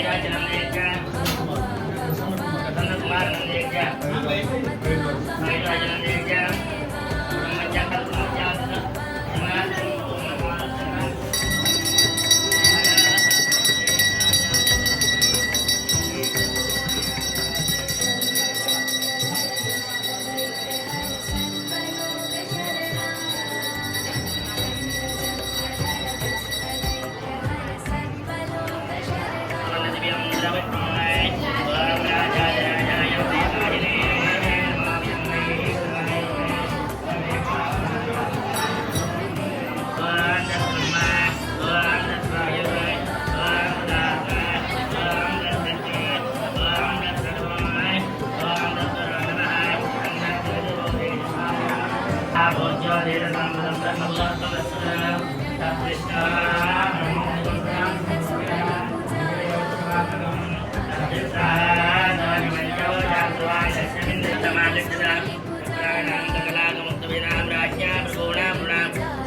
Thank you.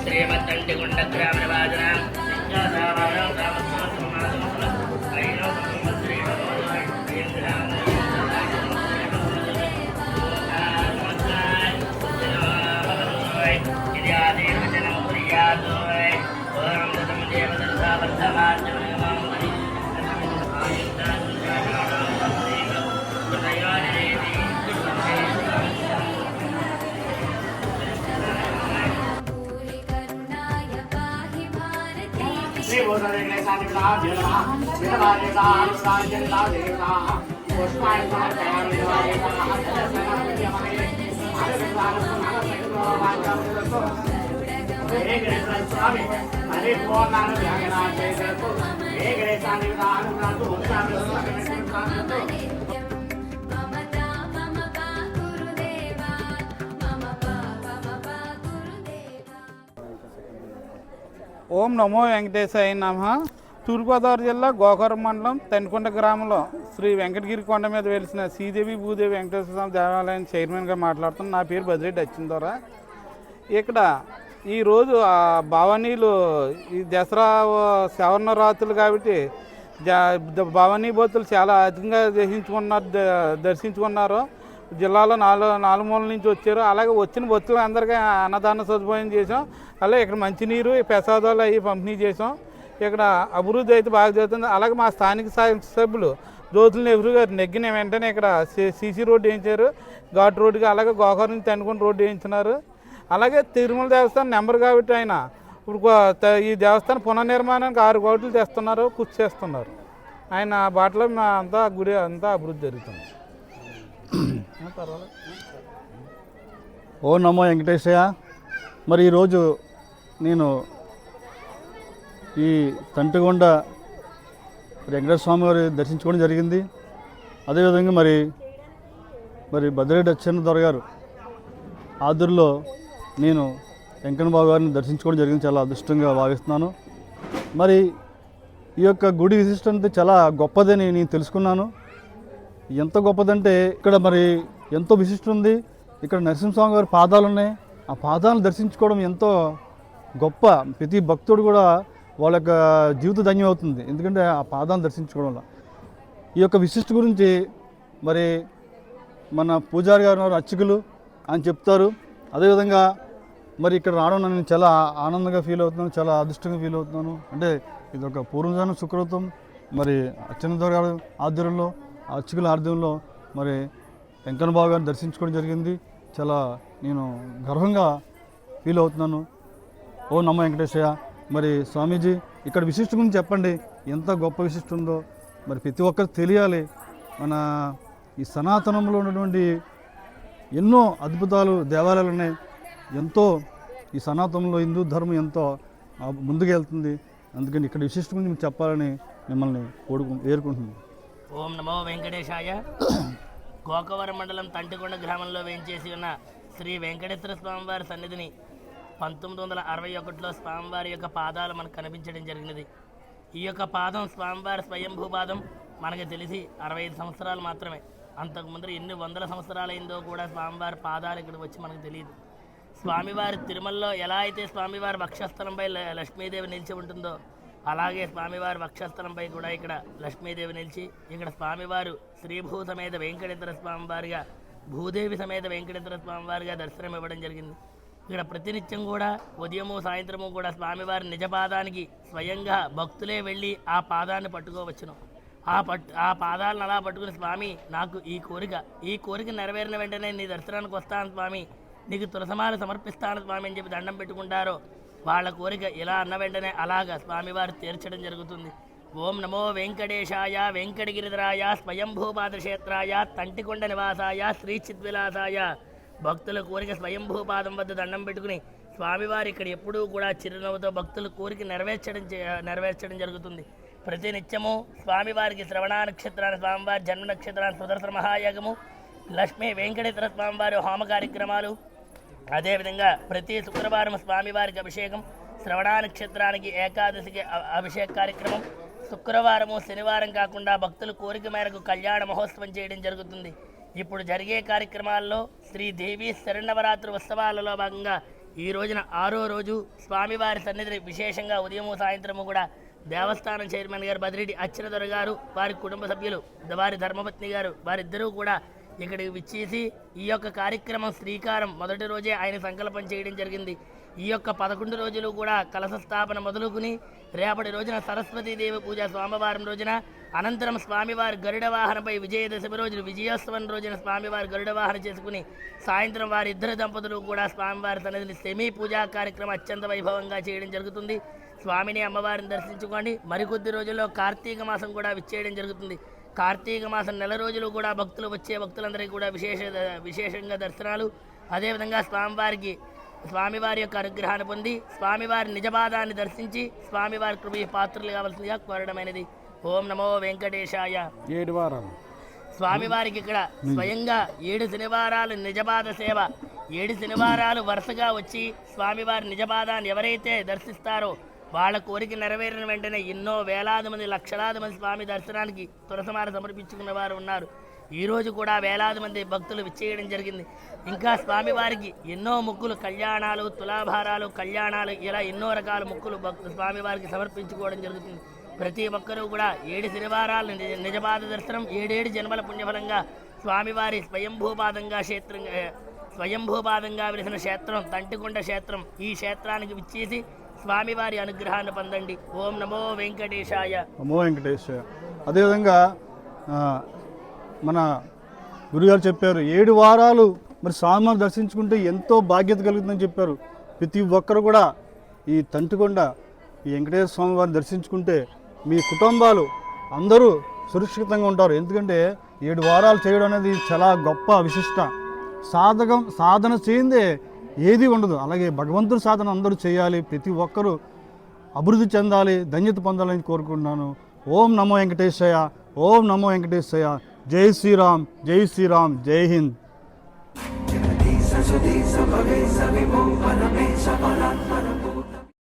శ్రీమద్దంటి గుండగ్రామవాదన ఇది గణేశాన్ని అనుగ్రహంతో ఉత్సాహంతో नित्यं ममता मम पा गुरुदेवा मम पा मम पा गुरुदेवा ఓం నమో వెంకటేశాయ నమ తూర్పుగోదావరి జిల్లా గోకవరం మండలం తెన్కొండ గ్రామంలో శ్రీ వెంకటగిరి కొండ మీద వెలిసిన శ్రీదేవి భూదేవి వెంకటేశ్వర స్వామి దేవాలయం చైర్మన్గా మాట్లాడుతున్నాను నా పేరు బదిరెడ్డి అచ్చిందోరా ఇక్కడ ఈరోజు ఆ భవానీలు ఈ దసరా శవర్ణ రాత్రులు కాబట్టి జ- భవానీ బోతులు చాలా అధికంగా దర్శించుకున్నారు దర్శించుకున్నారు. జిల్లాలో నాలుగు నాలుగు మూల నుంచి వచ్చారు. అలాగే వచ్చిన భక్తులు అందరికీ అన్నదాన సదుపాయం చేసాం అలాగే ఇక్కడ మంచినీరు ఈ ప్రసాదాలు అవి పంపిణీ చేసాం ఇక్కడ అభివృద్ధి అయితే బాగా జరుగుతుంది. అలాగే మా స్థానిక సభ్యులు జ్యోతుల నెహ్రూ గారు నెగ్గిన వెంటనే ఇక్కడ సీసీ రోడ్డు వేయించారు. ఘాట్ రోడ్డుకి అలాగే గోకవరం నుంచి తనుకొని రోడ్డు వేయించినారు అలాగే తిరుమల దేవస్థానం నెంబర్ కాబట్టి ఆయన ఇప్పుడు ఈ దేవస్థానం పునర్నిర్మాణానికి ఆరు కోట్లు తెస్తున్నారు కృషి చేస్తున్నారు. ఆయన బాటలో మా అంతా గుడి అంతా అభివృద్ధి జరుగుతుంది. ఓ నమో వెంకటేశయ్య. మరి ఈరోజు నేను ఈ తంటిగొండ వెంకటేశ్వర స్వామి వారి దర్శించుకోవడం జరిగింది. అదేవిధంగా మరి మరి భద్రెడ్డి అచ్చెన్న దొర గారు ఆదుర్లో నేను వెంకన్నబాబు గారిని దర్శించుకోవడం జరిగింది. చాలా అదృష్టంగా భావిస్తున్నాను. మరి ఈ యొక్క గుడి విశిష్టత చాలా గొప్పదని నేను తెలుసుకున్నాను. ఎంత గొప్పదంటే ఇక్కడ మరి ఎంతో విశిష్టం ఉంది. ఇక్కడ నరసింహస్వామి గారి పాదాలు ఉన్నాయి. ఆ పాదాలను దర్శించుకోవడం ఎంతో గొప్ప. ప్రతి భక్తుడు కూడా వాళ్ళ యొక్క జీవిత ధన్యం అవుతుంది. ఎందుకంటే ఆ పాదాన్ని దర్శించుకోవడం వల్ల. ఈ యొక్క విశిష్ట గురించి మరి మన పూజారి గారు అర్చకులు అని చెప్తారు. అదేవిధంగా మరి ఇక్కడ రావడం నేను చాలా ఆనందంగా ఫీల్ అవుతున్నాను చాలా అదృష్టంగా ఫీల్ అవుతున్నాను. అంటే ఇది ఒక పూర్వజన్మ సుకృతం. మరి అచ్చెన్నదోర్ గారు ఆధ్వర్యంలో ఆ అర్చకుల ఆధ్వర్యంలో మరి వెంకన్నబాబు గారిని దర్శించుకోవడం జరిగింది. చాలా నేను గర్వంగా ఫీల్ అవుతున్నాను. ఓ నమ్మ వెంకటేశయ్య. మరి స్వామీజీ ఇక్కడ విశిష్ట గురించి చెప్పండి. ఎంత గొప్ప విశిష్ట ఉందో. మరి ప్రతి ఒక్కరికి తెలియాలి. మన ఈ సనాతనంలో ఉన్నటువంటి ఎన్నో అద్భుతాలు దేవాలయాలు ఉన్నాయి. ఎంతో ఈ సనాతనంలో హిందూ ధర్మం ఎంతో ముందుకెళ్తుంది అందుకని ఇక్కడ విశిష్ట గురించి మీకు చెప్పాలని మిమ్మల్ని కోరుకు వేరుకుంటున్నాను ఓం నమో వెంకటేశాయ. గోకవరం మండలం తంటికొండ గ్రామంలో వేంచేసి ఉన్న శ్రీ వెంకటేశ్వర స్వామివారి సన్నిధిని పంతొమ్మిది వందల అరవై ఒకటిలో స్వామివారి యొక్క పాదాలు మనకు కనిపించడం జరిగినది. ఈ యొక్క పాదం స్వామివారి స్వయంభూ పాదం మనకు తెలిసి అరవై ఐదు సంవత్సరాలు మాత్రమే. అంతకుముందు ఎన్ని వందల సంవత్సరాలైందో కూడా స్వామివారి పాదాలు ఇక్కడ వచ్చి మనకు తెలియదు. స్వామివారి తిరుమలలో ఎలా అయితే స్వామివారి వక్షస్థలంపై ల- లక్ష్మీదేవి నిలిచి ఉంటుందో అలాగే స్వామివారి వక్షస్థలంపై కూడా ఇక్కడ లక్ష్మీదేవి నిలిచి ఇక్కడ స్వామివారు శ్రీభూ సమేత వెంకటేశ్వర స్వామివారిగా భూదేవి సమేత వెంకటేశ్వర స్వామివారిగా దర్శనం ఇవ్వడం జరిగింది. ఇక్కడ ప్రతినిత్యం కూడా ఉదయము సాయంత్రము కూడా స్వామివారి నిజపాదానికి స్వయంగా భక్తులే వెళ్ళి ఆ పాదాన్ని పట్టుకోవచ్చును. ఆ పట్టు ఆ పాదాలను అలా పట్టుకుని స్వామి నాకు ఈ కోరిక ఈ కోరిక నెరవేరిన వెంటనే నీ దర్శనానికి వస్తాను స్వామి. నీకు తులసమాలు సమర్పిస్తాను స్వామి అని చెప్పి దండం పెట్టుకుంటారో వాళ్ళ కోరిక ఇలా అన్న వెంటనే అలాగా స్వామివారు తీర్చడం జరుగుతుంది. ఓం నమో వెంకటేశాయ వెంకటగిరిధరాయ స్వయంభూపాదక్షేత్రాయ తంటికొండ నివాసాయ శ్రీ చిద్విలాసాయ. భక్తుల కోరిక స్వయంభూపాదం వద్ద దండం పెట్టుకుని స్వామివారు ఇక్కడ ఎప్పుడూ కూడా చిరునవ్వుతో భక్తుల కోరిక నెరవేర్చడం చే- నెరవేర్చడం జరుగుతుంది. ప్రతి నిత్యము స్వామివారికి శ్రవణ నక్షత్రాన్ని స్వామివారి జన్మ నక్షత్రాన్ని సుదర్శన మహాయాగము లక్ష్మీ వెంకటేశ్వర స్వామివారి హోమ కార్యక్రమాలు అదేవిధంగా ప్రతి శుక్రవారం స్వామివారికి అభిషేకం శ్రవణ నక్షత్రానికి ఏకాదశికి అభిషేక కార్యక్రమం శుక్రవారము శనివారం కాకుండా భక్తుల కోరిక మేరకు కళ్యాణ మహోత్సవం చేయడం జరుగుతుంది. ఇప్పుడు జరిగే కార్యక్రమాల్లో శ్రీదేవి శరణవరాత్రి ఉత్సవాలలో భాగంగా ఈ రోజున ఆరో రోజు స్వామివారి సన్నిధిని విశేషంగా ఉదయము సాయంత్రము కూడా దేవస్థానం చైర్మన్ గారు బదిరెడ్డి అచ్చెనదొర గారు వారి కుటుంబ సభ్యులు వారి ధర్మపత్ని గారు వారిద్దరూ కూడా ఇక్కడికి విచ్చేసి ఈ యొక్క కార్యక్రమం శ్రీకారం మొదటి రోజే ఆయన సంకల్పం చేయడం జరిగింది. ఈ యొక్క పదకొండు రోజులు కూడా కలశ స్థాపన మొదలుకుని రేపటి రోజున సరస్వతీదేవి పూజ సోమవారం రోజున అనంతరం స్వామివారి గరుడ వాహనపై విజయదశమి రోజున విజయోత్సవం రోజున స్వామివారి గరుడ వాహన చేసుకుని సాయంత్రం వారి ఇద్దరు దంపతులు కూడా స్వామివారి సన్నిధిని సెమీ పూజా కార్యక్రమం అత్యంత వైభవంగా చేయడం జరుగుతుంది. స్వామిని అమ్మవారిని దర్శించుకోండి. మరికొద్ది రోజుల్లో కార్తీక మాసం కూడా విచ్చేయడం జరుగుతుంది. కార్తీక మాసం నెల రోజులు కూడా భక్తులు వచ్చే భక్తులందరికీ కూడా విశేష విశేషంగా దర్శనాలు. అదేవిధంగా స్వామివారికి స్వామివారి యొక్క అనుగ్రహాన్ని పొంది స్వామివారి నిజపాదాన్ని దర్శించి స్వామివారి కృప పాత్రలు కావాల్సిందిగా కోరడమైనది. ఓం నమో వెంకటేశాయ. ఏడు స్వామివారికి ఇక్కడ స్వయంగా ఏడు శనివారాలు నిజపాద సేవ. ఏడు శనివారాలు వరుసగా వచ్చి స్వామివారి నిజపాదాన్ని ఎవరైతే దర్శిస్తారో వాళ్ళ కోరిక నెరవేరిన వెంటనే ఎన్నో వేలాది మంది లక్షలాది మంది స్వామి దర్శనానికి తులసమార సమర్పించుకున్న వారు ఉన్నారు. ఈరోజు కూడా వేలాది మంది భక్తులు విచ్చేయడం జరిగింది. ఇంకా స్వామివారికి ఎన్నో ముక్కులు కళ్యాణాలు తులాభారాలు కళ్యాణాలు ఇలా ఎన్నో రకాల ముక్కులు భక్తు స్వామివారికి సమర్పించుకోవడం జరుగుతుంది. ప్రతి ఒక్కరూ కూడా ఏడు శనివారాలు నిజ నిజపాద దర్శనం ఏడేడు జన్మల పుణ్యఫలంగా స్వామివారి స్వయంభూపాదంగా క్షేత్రంగా స్వయంభూపాదంగా వెలిసిన క్షేత్రం తంటికొండ క్షేత్రం ఈ క్షేత్రానికి విచ్చేసి స్వామివారి అనుగ్రహాన్ని పొందండి. ఓం నమో వెంకటేశాయ. నమో వెంకటేష్ అదేవిధంగా మన గురుగారు చెప్పారు ఏడు వారాలు మరి స్వామివారిని దర్శించుకుంటే ఎంతో బాధ్యత కలుగుతుందని చెప్పారు. ప్రతి ఒక్కరు కూడా ఈ తంటికొండ ఈ వెంకటేశ్వర స్వామి వారిని దర్శించుకుంటే మీ కుటుంబాలు అందరూ సురక్షితంగా ఉంటారు. ఎందుకంటే ఏడు వారాలు చేయడం అనేది చాలా గొప్ప విశిష్ట. సాధకం సాధన చేయిందే ఏది ఉండదు. అలాగే భగవంతుడి సాధన అందరూ చేయాలి. ప్రతి ఒక్కరూ అభివృద్ధి చెందాలి ధన్యత పొందాలని కోరుకుంటున్నాను. ఓం నమో వెంకటేశయ ఓం నమో వెంకటేశయ జై శ్రీరామ్ జై శ్రీరామ్ జై హింద్. జగదీశ భవేశ విభో పరమేశ పరాత్పరభూ